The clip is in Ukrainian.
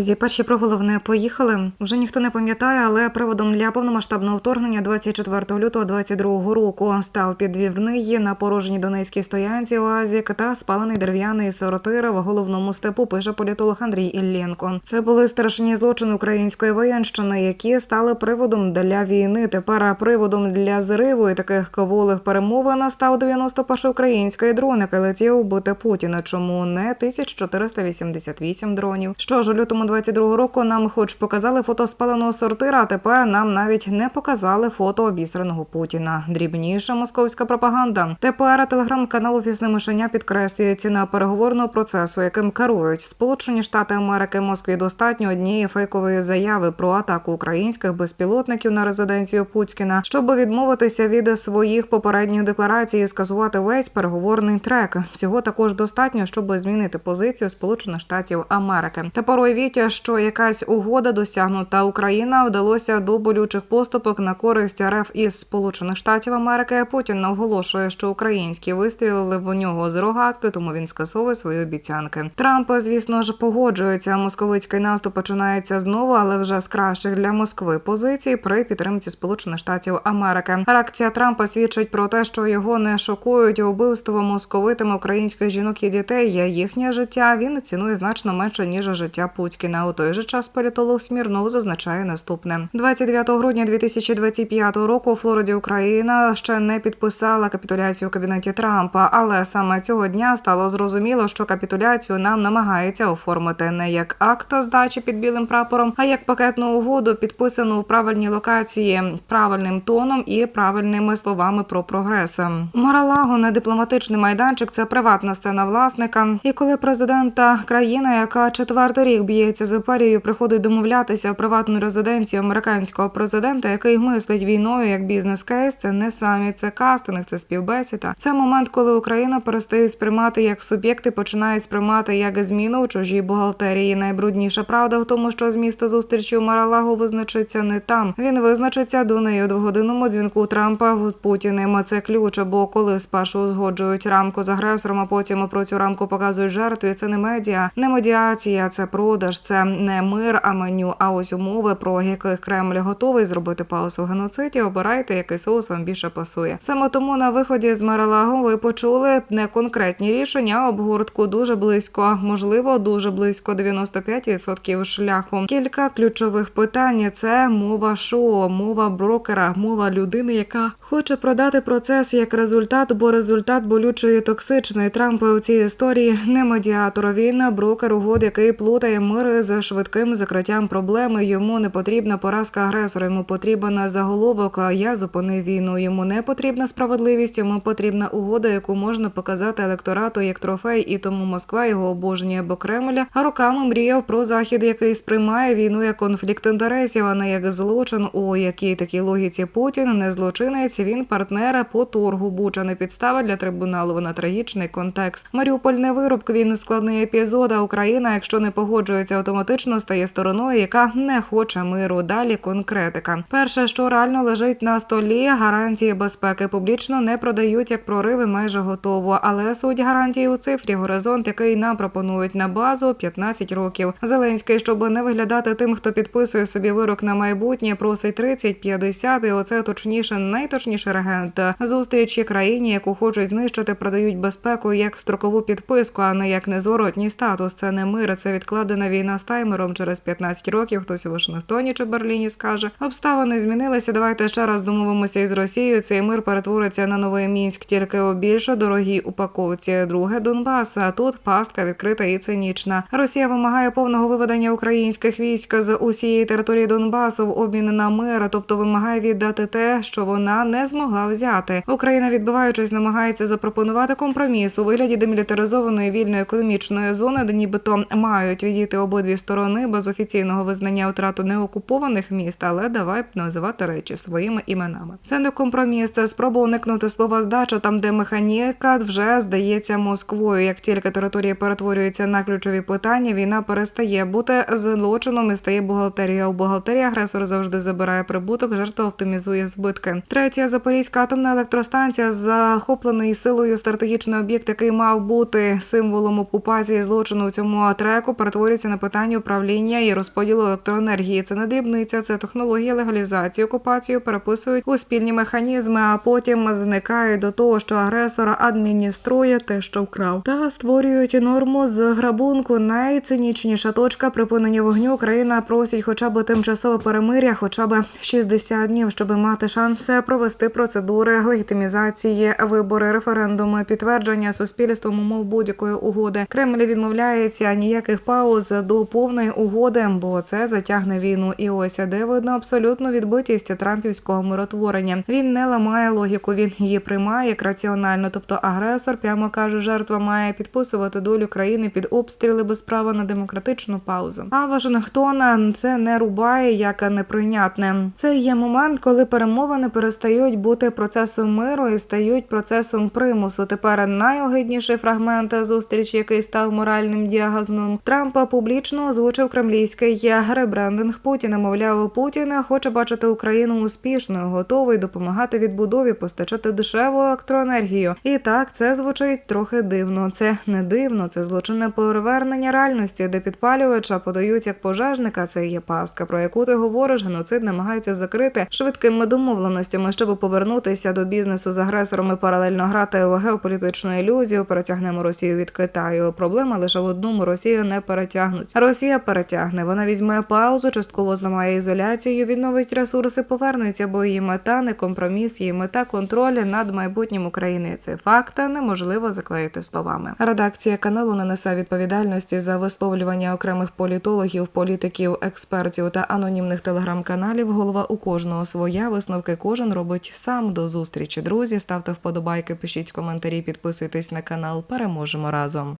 Друзі, перші про головне поїхали. Вже ніхто не пам'ятає, але приводом для повномасштабного вторгнення 24 лютого 22 року став підвівний на порожній донецькій стоянці ОАЗІК та спалений дерев'яний соротир в головному степу. Пише політолог Андрій Іллєнко. Це були страшні злочини української воєнщини, які стали приводом для війни. Тепер приводом для зриву і таких коволих перемовин став 91 український дрон, який летів убити Путіна. Чому не 1488 дронів? Що ж у лютому 22 року нам хоч показали фото спаленого сортира, а тепер нам навіть не показали фото обісраного Путіна. Дрібніша московська пропаганда. Тепер телеграм-канал Офісне мишеня підкреслює ціна переговорного процесу, яким керують Сполучені Штати Америки. Москві достатньо однієї фейкової заяви про атаку українських безпілотників на резиденцію Путіна, щоб відмовитися від своїх попередніх декларацій і скасувати весь переговорний трек. Цього також достатньо, щоб змінити позицію Сполучених Штатів Америки. Тепер уявіть, що якась угода досягнута Україна вдалося до болючих поступок на користь РФ із Сполучених Штатів Америки. Путін наголошує, що українські вистрілили в нього з рогатки, тому він скасовує свої обіцянки. Трамп, звісно ж, погоджується. Московицький наступ починається знову, але вже з кращих для Москви позицій при підтримці Сполучених Штатів Америки. Реакція Трампа свідчить про те, що його не шокують убивство московитами українських жінок і дітей. Є їхнє життя. Він цінує значно менше ніж життя Путіна. У той же час політолог Смірнов зазначає наступне: 29 грудня 2025 року. У Флориді Україна ще не підписала капітуляцію у кабінеті Трампа, але саме цього дня стало зрозуміло, що капітуляцію нам намагається оформити не як акт здачі під білим прапором, а як пакетну угоду, підписану у правильній локації, правильним тоном і правильними словами про прогрес. Маралаго не дипломатичний майданчик, це приватна сцена власника. І коли президента країни, яка четвертий рік б'ється з імперією, приходить домовлятися в приватну резиденцію американського президента, який мислить війною як бізнес-кейс, це не самі це кастинг, це співбесіда. Це момент, коли Україна перестає сприймати як суб'єкти, починає сприймати як зміну у чужій бухгалтерії. Найбрудніша правда в тому, що зміст зустрічі у Маралаго визначиться не там. Він визначиться до неї у двогодинному дзвінку Трампа з Путіним. Це ключ. Бо коли спершу узгоджують рамку з агресором, а потім про цю рамку показують жертві. Це не медіа, не медіація, це продаж, це не мир, а меню. А ось умови, про яких Кремль готовий зробити паузу в геноциді. Обирайте, який соус вам більше пасує. Саме тому на виході з Маралаго ви почули не конкретні рішення, а обгортку дуже близько, можливо, дуже близько 95% шляху. Кілька ключових питань: це мова шоу, мова брокера, мова людини, яка хоче продати процес як результат, бо результат болючої токсичної Трампа у цій історії не медіатор. Він брокер угод, який плутає мир з швидким закриттям проблеми. Йому не потрібна поразка агресора. Йому потрібен заголовок. а Я зупинив війну. Йому не потрібна справедливість. Йому потрібна угода, яку можна показати електорату як трофей. І тому Москва його обожнює, бо Кремль роками мріяв про захід, який сприймає війну як конфлікт інтересів, а не як злочин. У якій такій логіці Путін не злочинець. Він партнера по торгу. Буча не підстава для трибуналу. Вона трагічний контекст. Маріуполь не вирубки. Він складний епізод. А Україна, якщо не погоджується, автоматично стає стороною, яка не хоче миру. Далі конкретика. Перше, що реально лежить на столі, гарантії безпеки публічно не продають як прориви майже готово. Але суть гарантії у цифрі горизонт, який нам пропонують на базу 15 років. Зеленський, щоб не виглядати тим, хто підписує собі вирок на майбутнє, просить 30-50, і оце точніше, найточніше регент. Зустрічі країні, яку хочуть знищити, продають безпеку як строкову підписку, а не як незворотній статус. Це не мир, це відкладена війна з таймером через 15 років. Хтось у Вашингтоні чи Берліні скаже. Обставини змінилися. Давайте ще раз домовимося із Росією. Цей мир перетвориться на новий мінськ, тільки у більш дорогій упаковці. Друге Донбас. А тут пастка відкрита і цинічна. Росія вимагає повного виведення українських військ з усієї території Донбасу в обмін на мир, тобто вимагає віддати те, що вона не змогла взяти. Україна, відбиваючись, намагається запропонувати компроміс у вигляді демілітаризованої вільної економічної зони, де нібито мають відійти обидві сторони без офіційного визнання втрату неокупованих міст, але давай називати речі своїми іменами. Це не компроміс, це спроба уникнути слова здача, там де механіка вже здається Москвою. Як тільки територія перетворюється на ключові питання, війна перестає бути злочином і стає бухгалтерія. У бухгалтерії агресор завжди забирає прибуток, жертва оптимізує збитки. Третя Запорізька атомна електростанція, захоплений силою стратегічний об'єкт, який мав бути символом окупації злочину у цьому треку, перетворюється на питання питань управління і розподілу електроенергії. Це не дрібниця, це технологія легалізації окупацію переписують у спільні механізми, а потім зникають до того, що агресор адмініструє те, що вкрав, та створюють норму з грабунку. Найцинічніша точка припинення вогню. Україна просить, хоча б тимчасове перемиря, хоча б 60 днів, щоб мати шанс провести процедури легітимізації, вибори, референдуми, підтвердження суспільством умов будь-якої угоди. Кремль відмовляється ніяких пауз до повної угоди, бо це затягне війну. І ось де видно абсолютну відбитість трампівського миротворення. Він не ламає логіку, він її приймає як раціонально. Тобто агресор прямо каже, жертва має підписувати долю країни під обстріли без права на демократичну паузу. А Вашингтона це не рубає як неприйнятне. Це є момент, коли перемовини перестають бути процесом миру і стають процесом примусу. Тепер найогидніший фрагмент зустрічі, який став моральним діагнозом Трампа, публічно озвучив кремлівський ребрендинг Путіна. Мовляв, Путін хоче бачити Україну успішною, готовий допомагати відбудові, постачати дешеву електроенергію. І так це звучить трохи дивно. Це не дивно, це злочинне перевернення реальності, де підпалювача подають як пожежника. Це є пастка, про яку ти говориш. Геноцид намагається закрити швидкими домовленостями, щоб повернутися до бізнесу з агресором і паралельно грати у геополітичну ілюзію. Перетягнемо Росію від Китаю. Проблема лише в одному: Росію не перетягнуть. Росія перетягне. Вона візьме паузу, частково зламає ізоляцію, відновить ресурси, повернеться, бо її мета не компроміс, її мета контроль над майбутнім України. Це факт неможливо заклеїти словами. Редакція каналу не несе відповідальності за висловлювання окремих політологів, політиків, експертів та анонімних телеграм-каналів. Голова у кожного своя висновки кожен робить сам. До зустрічі, друзі. Ставте вподобайки, пишіть коментарі, підписуйтесь на канал. Переможемо разом.